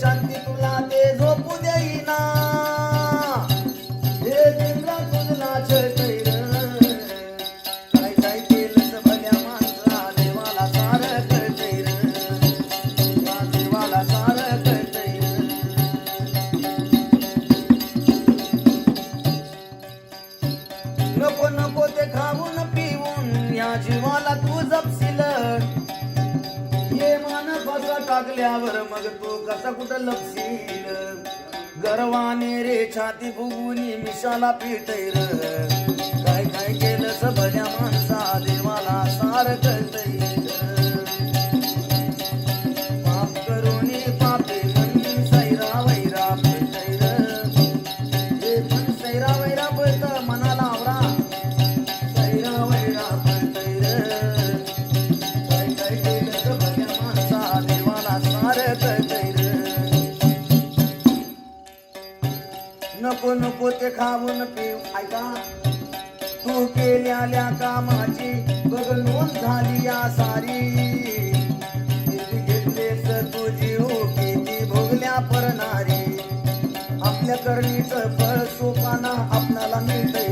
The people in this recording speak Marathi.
शांती तुला ते झोपू देईना. जीवाला तू जपशील. ये मान फसा टाकल्यावर मग तू कसा कुठं लपशील? गर्वाने रे छाती फुगुनी मिशाला पिटैर. काय काय केलं स भल्या माणसा देवाला सार कळतैर मना नको नको ते खाऊन पिऊ. ऐका तू केल्याल्या कामाची बघ नोंद झाली या सारी. घेतलेस तुझी हो किती भोगल्या परणारी. आपल्या करणीच फळ सोपाना आपणाला मिळतंय.